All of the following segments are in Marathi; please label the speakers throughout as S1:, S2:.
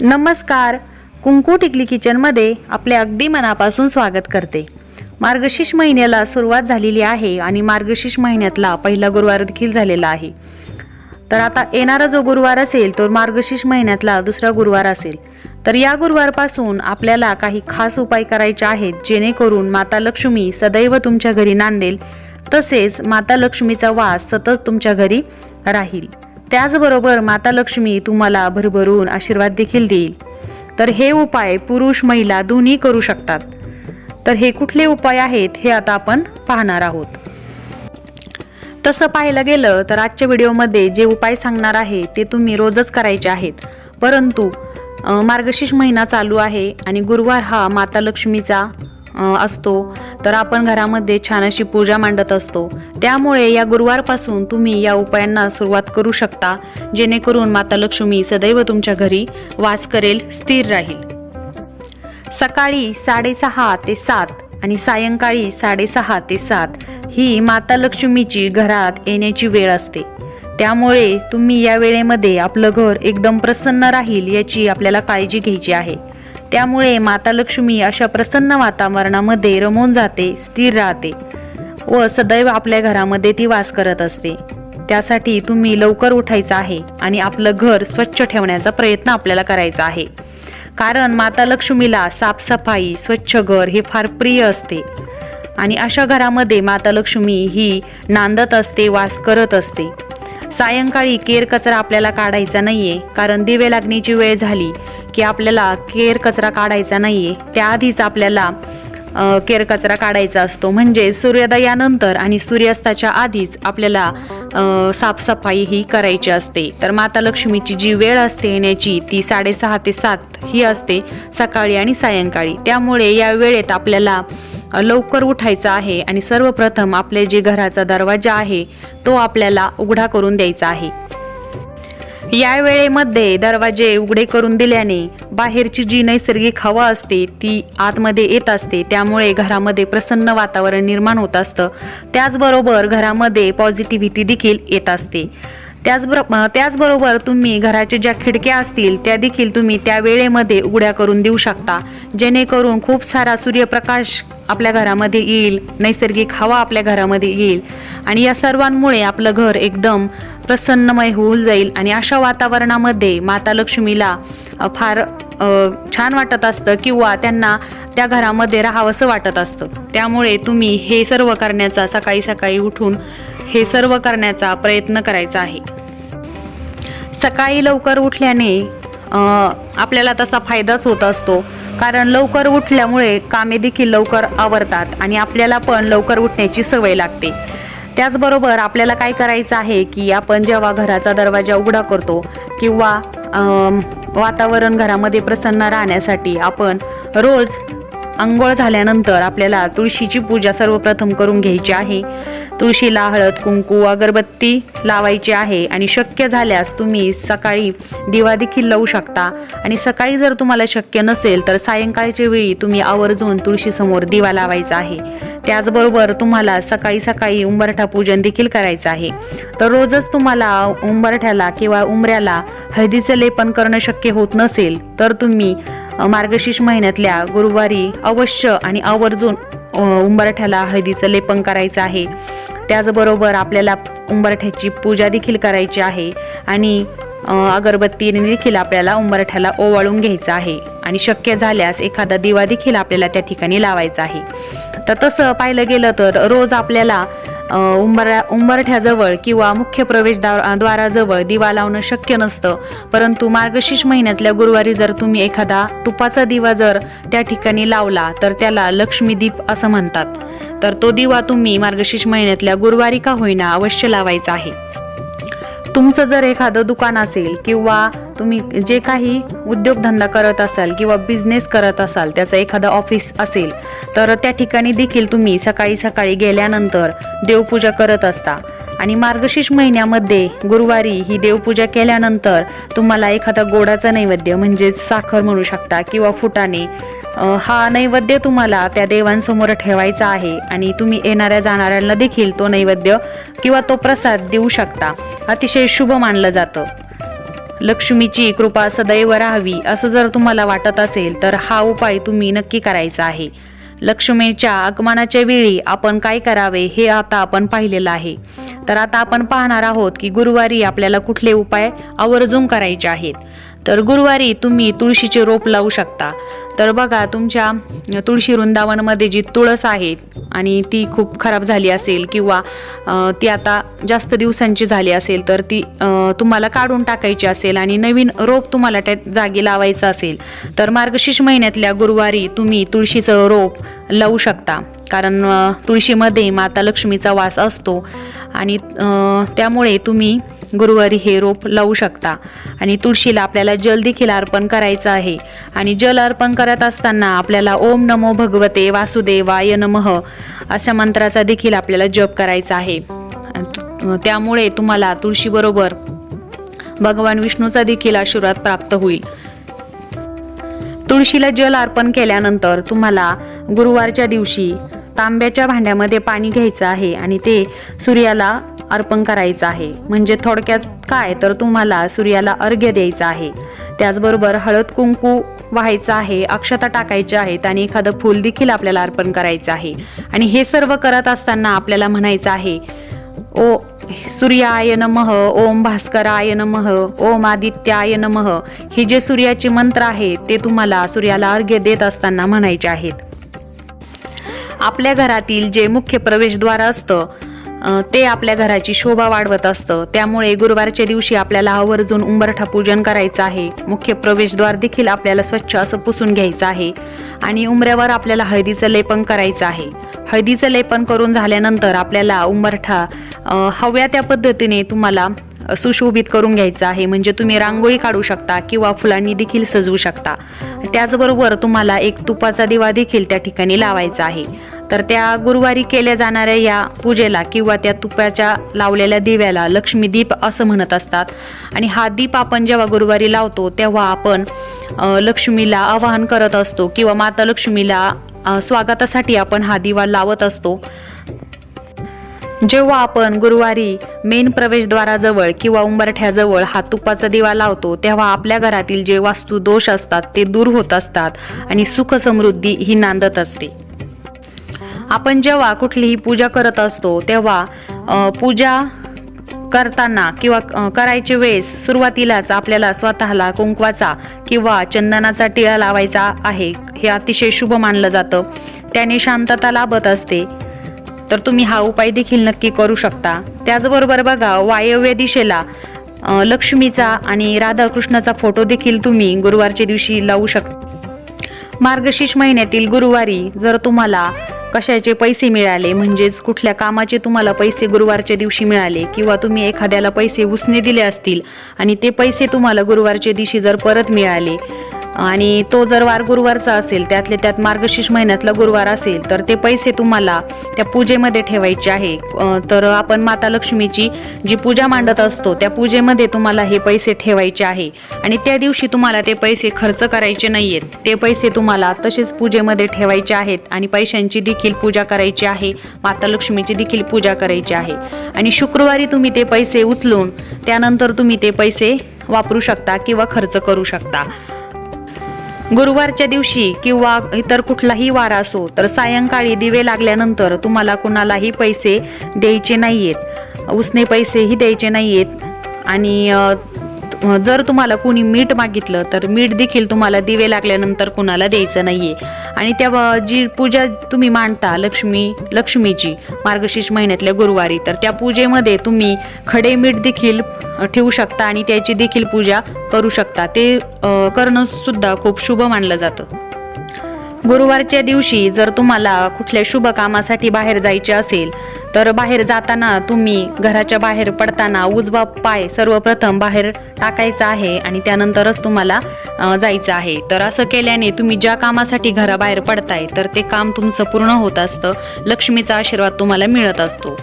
S1: नमस्कार. कुंकू टिकली किचनमध्ये आपले अगदी मनापासून स्वागत करते. मार्गशीर्ष महिन्याला सुरुवात झालेली आहे आणि मार्गशीर्ष महिन्यातला पहिला गुरुवार देखील झालेला आहे. तर आता येणारा जो गुरुवार असेल तो मार्गशीर्ष महिन्यातला दुसरा गुरुवार असेल. तर या गुरुवारपासून आपल्याला काही खास उपाय करायचे आहेत जेणेकरून माता लक्ष्मी सदैव तुमच्या घरी नांदेल. तसेच माता लक्ष्मीचा वास सतत तुमच्या घरी राहील. त्याचबरोबर माता लक्ष्मी तुम्हाला भरभरून आशीर्वाद देखील देईल. तर हे उपाय पुरुष महिला दोन्ही करू शकतात. तर हे कुठले उपाय आहेत हे आता आपण पाहणार आहोत. तसं पाहायला गेलं तर आजच्या व्हिडिओमध्ये जे उपाय सांगणार आहे ते तुम्ही रोजच करायचे आहेत. परंतु मार्गशीर्ष महिना चालू आहे आणि गुरुवार हा माता लक्ष्मीचा असतो तर आपण घरामध्ये छान अशी पूजा मांडत असतो. त्यामुळे या गुरुवारपासून तुम्ही या उपायांना सुरुवात करू शकता जेणेकरून माता लक्ष्मी सदैव तुमच्या घरी वास करेल स्थिर राहील. सकाळी साडेसहा ते सात आणि सायंकाळी साडेसहा ते सात ही माता लक्ष्मीची घरात येण्याची वेळ असते. त्यामुळे तुम्ही या वेळेमध्ये आपलं घर एकदम प्रसन्न राहील याची आपल्याला काळजी घ्यायची आहे. त्यामुळे माता लक्ष्मी अशा प्रसन्न वातावरणामध्ये रमून जाते स्थिर राहते व सदैव आपल्या घरामध्ये ती वास करत असते. त्यासाठी तुम्ही लवकर उठायचं आहे आणि आपलं घर स्वच्छ ठेवण्याचा प्रयत्न आपल्याला करायचा आहे. कारण माता लक्ष्मीला साफसफाई स्वच्छ घर हे फार प्रिय असते. आणि अशा घरामध्ये माता लक्ष्मी ही नांदत असते वास करत असते. सायंकाळी केर कचरा आपल्याला काढायचा नाहीये कारण दिवे लागण्याची वेळ झाली की आपल्याला केर कचरा काढायचा नाहीये. त्याआधीच आपल्याला केर कचरा काढायचा असतो. म्हणजे सूर्योदयानंतर आणि सूर्यास्ताच्या आधीच आपल्याला साफसफाई ही करायची असते. तर माता लक्ष्मीची जी वेळ असते येण्याची ती साडेसहा ते सात ही असते सकाळी आणि सायंकाळी. त्यामुळे या वेळेत आपल्याला लवकर उठायचं आहे आणि सर्वप्रथम आपले जे घराचा दरवाजा आहे तो आपल्याला उघडा करून द्यायचा आहे. या वेळेमध्ये दरवाजे उघडे करून दिल्याने बाहेरची जी नैसर्गिक हवा असते ती आतमध्ये येत असते. त्यामुळे घरामध्ये प्रसन्न वातावरण निर्माण होत असतं. त्याचबरोबर घरामध्ये पॉझिटिव्हिटी देखील येत असते. त्याचबरोबर त्याचबरोबर तुम्ही घराच्या ज्या खिडक्या असतील त्या देखील तुम्ही त्या वेळेमध्ये उघड्या करून देऊ शकता. जेणेकरून खूप सारा सूर्यप्रकाश आपल्या घरामध्ये येईल नैसर्गिक हवा आपल्या घरामध्ये येईल. आणि या सर्वांमुळे आपलं घर एकदम प्रसन्नमय होऊन जाईल. आणि अशा वातावरणामध्ये माता लक्ष्मीला फार छान वाटत असतं किंवा त्यांना त्या घरामध्ये राहावंसं वाटत असतं. त्यामुळे तुम्ही हे सर्व करण्याचा सकाळी सकाळी उठून हे सर्व करण्याचा प्रयत्न करायचा आहे. सकाळी लवकर उठल्याने आपल्याला तसा फायदाच होत असतो. कारण लवकर उठल्यामुळे कामे देखील लवकर आवरतात आणि आपल्याला पण लवकर उठण्याची सवय लागते. त्याचबरोबर आपल्याला काय करायचं आहे की आपण जेव्हा घराचा दरवाजा उघडा करतो किंवा वातावरण घरामध्ये प्रसन्न राहण्यासाठी आपण रोज आंघोळ झाल्यानंतर आपल्याला तुळशीची पूजा सर्वप्रथम करून घ्यायची आहे. तुळशीला हळद कुंकू अगरबत्ती लावायची आहे आणि शक्य झाल्यास तुम्ही सकाळी दिवा देखील लावू शकता. आणि सकाळी जर तुम्हाला शक्य नसेल तर सायंकाळच्या वेळी तुम्ही आवर्जून तुळशीसमोर दिवा लावायचा आहे. त्याचबरोबर तुम्हाला सकाळी सकाळी उंबरठा पूजन देखील करायचं आहे. तर रोजच तुम्हाला उंबरठ्याला किंवा उंबऱ्याला हळदीचं लेपन करणं शक्य होत नसेल तर तुम्ही मार्गशीर्ष महिन्यातल्या गुरुवारी अवश्य आणि आवर्जून उंबरठ्याला हळदीचं लेपन करायचं आहे. त्याचबरोबर आपल्याला उंबरठ्याची पूजा देखील करायची आहे. आणि अगरबत्तीने देखील आपल्याला उंबरठ्याला ओवाळून घ्यायचं आहे. आणि शक्य झाल्यास एखादा दिवा देखील आपल्याला त्या ठिकाणी लावायचा आहे. तर तसं पाहिलं गेलं तर रोज आपल्याला उंबरा उंबरठ्याजवळ किंवा मुख्य प्रवेशद्वारा द्वाराजवळ दिवा लावणं शक्य नसतं. परंतु मार्गशीर्ष महिन्यातल्या गुरुवारी जर तुम्ही एखादा तुपाचा दिवा जर त्या ठिकाणी लावला तर त्याला लक्ष्मीदीप असं म्हणतात. तर तो दिवा तुम्ही मार्गशीर्ष महिन्यातल्या गुरुवारी का होईना अवश्य लावायचा आहे. तुमचं जर एखादं दुकान असेल किंवा तुम्ही जे काही उद्योगधंदा करत असाल किंवा बिझनेस करत असाल त्याचं एखादं ऑफिस असेल तर त्या ठिकाणी देखील तुम्ही सकाळी सकाळी गेल्यानंतर देवपूजा करत असता. आणि मार्गशीर्ष महिन्यामध्ये गुरुवारी ही देवपूजा केल्यानंतर तुम्हाला एखादा गोडाचा नैवेद्य म्हणजेच साखर म्हणू शकता किंवा फुटाणे हा नैवेद्य तुम्हाला त्या देवांसमोर ठेवायचा आहे आणि तुम्ही येणाऱ्या जाणाऱ्यांना देखील तो नैवेद्य किंवा तो प्रसाद देऊ शकता. अतिशय शुभ मानलं जातं. लक्ष्मीची कृपा सदैव राहावी असं जर तुम्हाला वाटत असेल तर हा उपाय तुम्ही नक्की करायचा आहे. लक्ष्मीच्या आगमनाच्या वेळी आपण काय करावे हे आता आपण पाहिलेलं आहे. तर आता आपण पाहणार आहोत की गुरुवारी आपल्याला कुठले उपाय आवर्जून करायचे आहेत. तर गुरुवारी तुम्ही तुळशीचे रोप लावू शकता. तर बघा तुमच्या तुळशी वृंदावनमध्ये जी तुळस आहे आणि ती खूप खराब झाली असेल किंवा ती आता जास्त दिवसांची झाली असेल तर ती तुम्हाला काढून टाकायची असेल आणि नवीन रोप तुम्हाला त्या जागी लावायचं असेल तर मार्गशीर्ष महिन्यातल्या गुरुवारी तुम्ही तुळशीचं रोप लावू शकता. कारण तुळशीमध्ये माता लक्ष्मीचा वास असतो आणि त्यामुळे तुम्ही गुरुवारी हे रोप लावू शकता. आणि तुळशीला आपल्याला जल देखील अर्पण करायचं आहे. आणि जल अर्पण करत असताना आपल्याला ओम नमो भगवते वासुदेवाय नमः अशा मंत्राचा देखील आपल्याला जप करायचा आहे. त्यामुळे तुम्हाला तुळशीबरोबर भगवान विष्णूचा देखील आशीर्वाद प्राप्त होईल. तुळशीला जल अर्पण केल्यानंतर तुम्हाला गुरुवारच्या दिवशी तांब्याच्या भांड्यामध्ये पाणी घ्यायचं आहे आणि ते सूर्याला अर्पण करायचं आहे. म्हणजे थोडक्यात काय? तर तुम्हाला सूर्याला अर्घ्य द्यायचं आहे. त्याचबरोबर हळद कुंकू व्हायचं आहे अक्षता टाकायच्या आहेत आणि एखादं फूल देखील आपल्याला अर्पण करायचं आहे. आणि हे सर्व करत असताना आपल्याला म्हणायचं आहे ओ सूर्याय नमः ओम भास्कराय नमः ओम आदित्याय नमः. हे जे सूर्याचे मंत्र आहेत ते तुम्हाला सूर्याला अर्घ्य देत असताना म्हणायचे आहेत. आपल्या घरातील जे मुख्य प्रवेशद्वार असतं ते आपल्या घराची शोभा वाढवत असतं. त्यामुळे गुरुवारच्या दिवशी आपल्याला आवर्जून उंबरठा पूजन करायचं आहे. मुख्य प्रवेशद्वार देखील आपल्याला स्वच्छ असं पुसून घ्यायचं आहे आणि उंबऱ्यावर आपल्याला हळदीचं लेपन करायचं आहे. हळदीचं लेपन करून झाल्यानंतर आपल्याला उंबरठा हव्या त्या पद्धतीने तुम्हाला सुशोभित करून घ्यायचं आहे. म्हणजे तुम्ही रांगोळी काढू शकता किंवा फुलांनी देखील सजवू शकता. त्याचबरोबर तुम्हाला एक तुपाचा दिवा देखील त्या ठिकाणी लावायचा आहे. तर त्या गुरुवारी केल्या जाणाऱ्या या पूजेला किंवा त्या तुपाच्या लावलेल्या दिव्याला लक्ष्मीदीप असं म्हणत असतात. आणि हा दीप आपण जेव्हा गुरुवारी लावतो तेव्हा आपण लक्ष्मीला आवाहन करत असतो किंवा माता लक्ष्मीला स्वागतासाठी आपण हा दिवा लावत असतो. जेव्हा आपण गुरुवारी मेन प्रवेशद्वाराजवळ किंवा उंबरठ्याजवळ हा तुपाचा दिवा लावतो तेव्हा आपल्या घरातील जे वास्तू दोष असतात ते दूर होत असतात आणि सुख समृद्धी ही नांदत असते. आपण जेव्हा कुठलीही पूजा करत असतो तेव्हा पूजा करताना किंवा अ, करायच्या वेळेस सुरुवातीलाच आपल्याला स्वतःला कुंकवाचा किंवा चंदनाचा टिळा लावायचा आहे हे अतिशय शुभ मानलं जातं. त्याने शांतता लाभत असते. तर तुम्ही हा उपाय देखील नक्की करू शकता. त्याचबरोबर बघा वायव्य दिशेला लक्ष्मीचा आणि राधाकृष्णाचा फोटो देखील तुम्ही गुरुवारच्या दिवशी लावू शकता. मार्गशीर्ष महिन्यातील गुरुवारी जर तुम्हाला कशाचे पैसे मिळाले म्हणजेच कुठल्या कामाचे तुम्हाला पैसे गुरुवारच्या दिवशी मिळाले किंवा तुम्ही एखाद्याला पैसे उसने दिले असतील आणि ते पैसे तुम्हाला गुरुवारच्या दिवशी जर परत मिळाले आणि तो जर वार गुरुवारचा असेल त्यातले त्यात मार्गशीर्ष महिन्यातला गुरुवार असेल तर ते पैसे तुम्हाला त्या पूजेमध्ये ठेवायचे आहे. तर आपण माता लक्ष्मीची जी पूजा मांडत असतो त्या पूजेमध्ये तुम्हाला हे पैसे ठेवायचे आहे. आणि त्या दिवशी तुम्हाला ते पैसे खर्च करायचे नाही आहेत ते पैसे तुम्हाला तसेच पूजेमध्ये ठेवायचे आहेत आणि पैशांची देखील पूजा करायची आहे. माता लक्ष्मीची देखील पूजा करायची आहे. आणि शुक्रवारी तुम्ही ते पैसे उचलून त्यानंतर तुम्ही ते पैसे वापरू शकता किंवा खर्च करू शकता. गुरुवारच्या दिवशी किंवा इतर कुठलाही वार असो तर सायंकाळी दिवे लागल्यानंतर तुम्हाला कुणालाही पैसे द्यायचे नाही आहेत उसने पैसेही द्यायचे नाही आहेत आणि जर तुम्हाला कुणी मीठ मागितलं तर मीठ देखील तुम्हाला दिवे लागल्यानंतर कुणाला द्यायचं नाहीये. आणि त्या जी पूजा तुम्ही मांडता लक्ष्मी लक्ष्मीची मार्गशीर्ष महिन्यातल्या गुरुवारी तर त्या पूजेमध्ये तुम्ही खडे मीठ देखील ठेवू शकता आणि त्याची देखील पूजा करू शकता. ते करणंसुद्धा करणं सुद्धा खूप शुभ मानलं जातं. गुरुवारच्या दिवशी जर तुम्हाला कुठल्या शुभ कामासाठी बाहेर जायचे असेल तर बाहेर जाताना तुम्ही घराच्या बाहेर पडताना उजवा पाय सर्वप्रथम बाहेर टाकायचा आहे आणि त्यानंतरच तुम्हाला जायचं आहे. तर असं केल्याने तुम्ही ज्या कामासाठी घराबाहेर पडताय तर ते काम तुमचं पूर्ण होत असतं लक्ष्मीचा आशीर्वाद तुम्हाला मिळत असतो.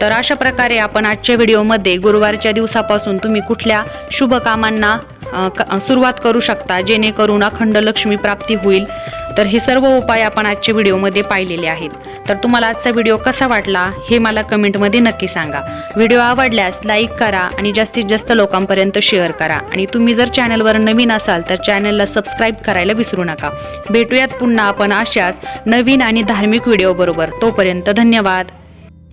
S1: तर अशा प्रकारे आपण आजच्या व्हिडिओमध्ये गुरुवारच्या दिवसापासून तुम्ही कुठल्या शुभ कामांना सुरुवात करू शकता जेणेकरून अखंड लक्ष्मी प्राप्ती होईल. तर हे सर्व उपाय आपण आजच्या व्हिडिओमध्ये पाहिलेले आहेत. तर तुम्हाला आजचा व्हिडिओ कसा वाटला हे मला कमेंटमध्ये नक्की सांगा. व्हिडिओ आवडल्यास लाईक करा आणि जास्तीत जास्त लोकांपर्यंत शेअर करा. आणि तुम्ही जर चॅनलवर नवीन असाल तर चॅनलला सबस्क्राईब करायला विसरू नका. भेटूयात पुन्हा आपण अशाच नवीन आणि धार्मिक व्हिडिओ बरोबर तोपर्यंत धन्यवाद.